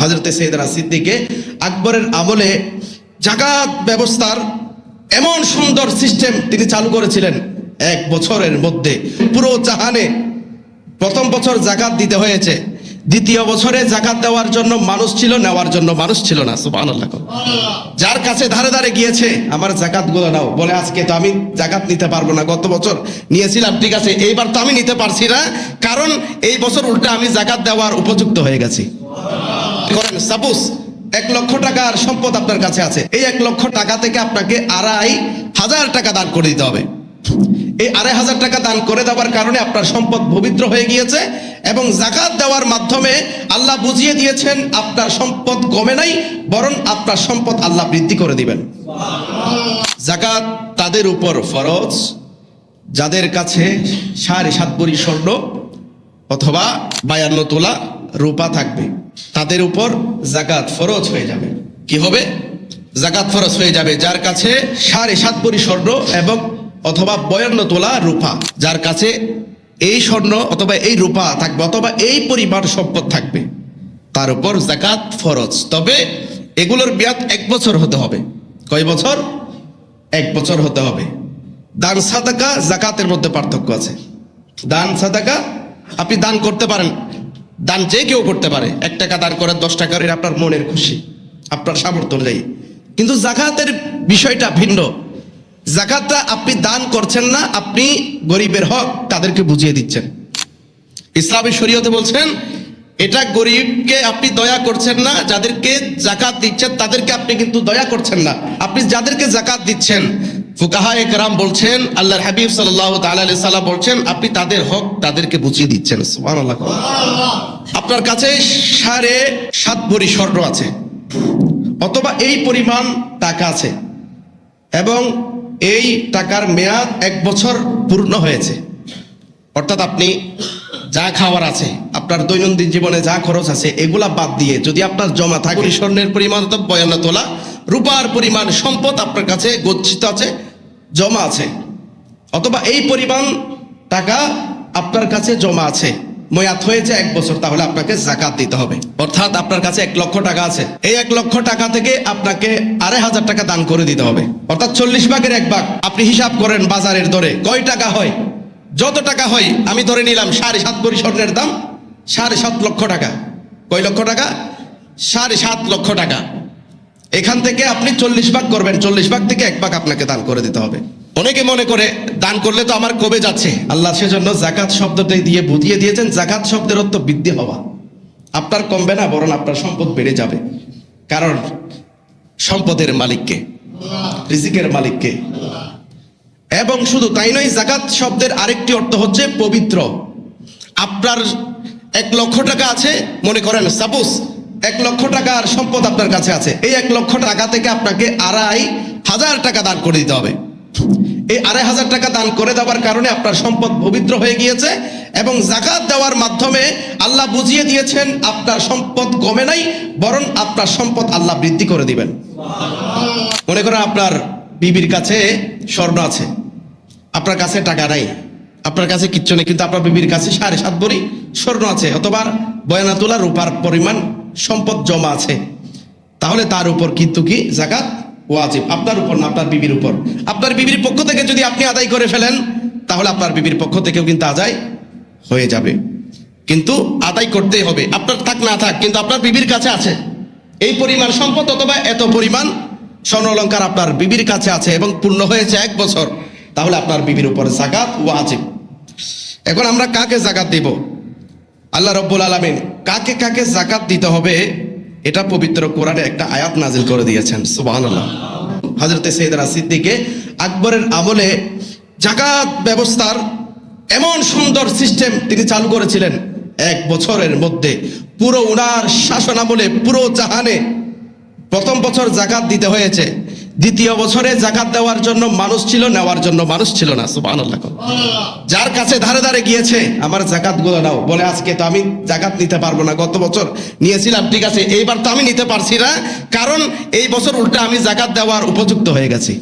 হাজরতে সৈয়দরা সিদ্দিকে আকবরের আমলে জাকাত ব্যবস্থার এমন সুন্দর সিস্টেম তিনি চালু করেছিলেন এক বছরের মধ্যে। পুরো জাহানে প্রথম বছর জাকাত দিতে হয়েছে। দ্বিতীয় বছরে জাকাত দেওয়ার জন্য মানুষ ছিল, নেওয়ার জন্য মানুষ ছিল না, সুবহানাল্লাহ। যার কাছে ধারে ধারে গিয়েছে, আমার জাকাতগুলো নাও। বলে, আজকে তো আমি জাকাত নিতে পারব না, গত বছর নিয়েছিলাম, ঠিক আছে, এইবার তো আমি নিতে পারছি না, কারণ এই বছর উল্টা আমি জাকাত দেওয়ার উপযুক্ত হয়ে গেছি। করেন, সাপোজ এক লক্ষ টাকার সম্পদ আপনার কাছে আছে। এই এক লক্ষ টাকা থেকে আপনাকে আড়াই হাজার টাকা দান করে দিতে হবে। এই আড়াই হাজার টাকা দান করে দেওয়ার কারণে আপনার সম্পদ পবিত্র হয়ে গিয়েছে এবং জাকাত দেওয়ার মাধ্যমে আল্লাহ বুঝিয়ে দিয়েছেন, আপনার সম্পদ কমে নাই, বরং আপনার সম্পদ আল্লাহ বৃদ্ধি করে দিবেন। জাকাত তাদের উপর ফরজ, যাদের কাছে সাড়ে সাত বড়ি স্বর্ণ অথবা বায়ান্ন তোলা রূপা থাকবে। তাদের উপর জাকাত ফরজ হয়ে যাবে। কি হবে? জাকাত ফরজ হয়ে যাবে যার কাছে সাড়ে সাত বড়ি স্বর্ণ এবং অথবা বয়ান্ন তোলা রূপা। যার কাছে এই স্বর্ণ অথবা এই রূপা থাকবে অথবা এই পরিমাণ সম্পদ থাকবে, তার উপর জাকাত ফরজ। তবে এগুলোর মেয়াদ এক বছর হতে হবে। কয় বছর? এক বছর হতে হবে। দান, সাদাকা জাকাতের মধ্যে পার্থক্য আছে। দান, সাদাকা, আপনি দান করতে পারেন। দান যে কেউ করতে পারে, এক টাকা দান করার দশ টাকা আপনার মনের খুশি, আপনার সামর্থ্য অনুযায়ী। কিন্তু জাকাতের বিষয়টা ভিন্ন। জাকাতটা আপনি দান করছেন না, আপনি গরিবের হক তাদেরকে বুঝিয়ে দিচ্ছেন। ইসলামী শরীয়তে বলছেন, এটা গরিবকে আপনি দয়া করছেন না, যাদেরকে জাকাত দিচ্ছেন, তাদেরকে আপনি কিন্তু দয়া করছেন না। আপনি যাদেরকে জাকাত দিচ্ছেন ফুকাহা একরাম বলছেন আল্লাহর হাবিব সাল্লাল্লাহু তাআলা আলাইহি বলছেন আপনি তাদের হক তাদেরকে বুঝিয়ে দিচ্ছেন। আপনার কাছে সাড়ে সাত ভরি স্বর্ণ আছে অথবা এই পরিমাণ টাকা আছে এবং এই টাকার মেয়াদ এক বছর পূর্ণ হয়েছে। অর্থাৎ আপনি যা খাওয়ার আছে আপনার দৈনন্দিন জীবনে যা খরচ আছে এগুলা বাদ দিয়ে যদি আপনার জমা থাকে স্বর্ণের পরিমাণ অর্থাৎ বয়ান্ন তোলা রূপার পরিমাণ সম্পদ আপনার কাছে গচ্ছিত আছে জমা আছে। অথবা এই পরিমাণ টাকা আপনার কাছে জমা আছে। ময়াত হয়েছে এক বছর, তাহলে আপনাকে জাকাত দিতে হবে। অর্থাৎ আপনার কাছে এক লক্ষ টাকা আছে। এই এক লক্ষ টাকা থেকে আপনাকে আড়াই হাজার টাকা দান করে দিতে হবে। অর্থাৎ চল্লিশ ভাগের এক ভাগ। আপনি হিসাব করেন বাজারের দরে, কয় টাকা হয়? যত টাকা হয়, আমি ধরে নিলাম সাড়ে সাত বড়ি স্বর্ণের দাম, সাড়ে সাত লক্ষ টাকা। কয় লক্ষ টাকা? সাড়ে সাত লক্ষ টাকা। এখান থেকে আপনি চল্লিশ ভাগ করবেন, চল্লিশ ভাগ থেকে এক ভাগ আপনাকে দান করে দিতে হবে। অনেকে মনে করে, দান করলে তো আমার কবে যাচ্ছে? আল্লাহ সেজন্য জাকাত শব্দটাই দিয়ে বুঝিয়ে দিয়েছেন জাকাত শব্দের অর্থ বৃদ্ধি হওয়া। আপনার কমবে না, বরং আপনার সম্পদ বেড়ে যাবে। কারণ, সম্পদের মালিককে, রিজিকের মালিককে। এবং শুধু তাই নয় জাকাত শব্দের আরেকটি অর্থ হচ্ছে পবিত্র। আপনার এক লক্ষ টাকা আছে, মনে করেন, সাপোজ এক লক্ষ টাকার সম্পদ আপনার কাছে আছে। এই এক লক্ষ টাকা থেকে আপনাকে আড়াই হাজার টাকা দান করে দিতে হবে। এই আড়াই হাজার টাকা দান করে দেওয়ার কারণে আপনার সম্পদ পবিত্র হয়ে গিয়েছে এবং জাকাত দেওয়ার মাধ্যমে আল্লাহ বুঝিয়ে দিয়েছেন, আপনার সম্পদ কমে নাই, বরং আপনার সম্পদ আল্লাহ বৃদ্ধি করে দিবেন। মনে করেন আপনার বিবির কাছে স্বর্ণ আছে। আপনার কাছে টাকা নাই। আপনার কাছে কিচ্ছু নেই, কিন্তু আপনার বিবির কাছে সাড়ে সাত ভরি স্বর্ণ আছে। অথবা বয়ানা তোলা রূপার পরিমাণ সম্পদ জমা আছে। তাহলে তার উপর কিন্তু কি জাকাত ওয়াজিব। আপনার উপর না, আপনার বিবির উপর। আপনার বিবির পক্ষ থেকে যদি আপনি আদায় করে ফেলেন, তাহলে আপনার বিবির পক্ষ থেকেও কিন্তু আদায় হয়ে যাবে। কিন্তু আদায় করতেই হবে। আপনার থাক না থাক, কিন্তু আপনার বিবির কাছে আছে। এই পরিমাণ সম্পদ অথবা এত পরিমাণ স্বর্ণ অলঙ্কার আপনার বিবির কাছে আছে এবং পূর্ণ হয়েছে এক বছর, তাহলে আপনার বিবির উপর জাকাত ওয়াজিব। এখন আমরা কাকে জাকাত দিব? আল্লাহ রব্বুল আলমিন কাকে কাকে জাকাত দিতে হবে, এটা পবিত্র কোরআনে একটা আয়াত নাজিল করে দিয়েছেন, সুবহানাল্লাহ। হজরতে সৈয়দরা সিদ্দিকে আকবরের আমলে জাকাত ব্যবস্থার এমন সুন্দর সিস্টেম তিনি চালু করেছিলেন এক বছরের মধ্যে। পুরো উনার শাসন আমলে পুরো জাহানে প্রথম বছর জাকাত দিতে হয়েছে। দ্বিতীয় বছরে জাকাত দেওয়ার জন্য মানুষ ছিল, নেওয়ার জন্য মানুষ ছিল না, সুবহানাল্লাহ যার কাছে ধারে ধারে গিয়েছে, আমার জাকাতগুলো নাও। বলে, আজকে তো আমি জাকাত নিতে পারব না, গত বছর নিয়েছিলাম, ঠিক আছে, এইবার তো আমি নিতে পারছি না, কারণ এই বছর উল্টা আমি জাকাত দেওয়ার উপযুক্ত হয়ে গেছি।